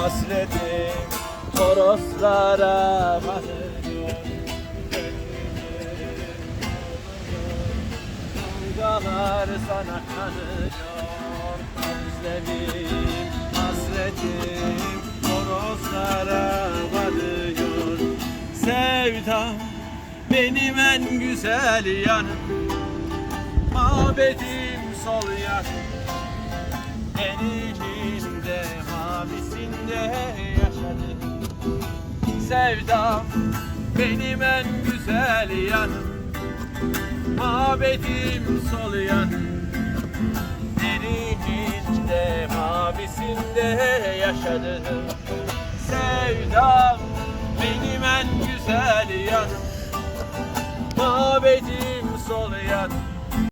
hasretim, ağlıyor, dalgalar sana kanıyor. Özlemim, hasretim, horozlara varıyor Sevdam benim en güzel yanım. Mabedim sol yanım sevdam Benim en güzel yanım. Mabed'im sol yanım Deri ciltte mavisinde yaşadım. Sevdam benim en güzel yanım. Mabed'im sol yanım.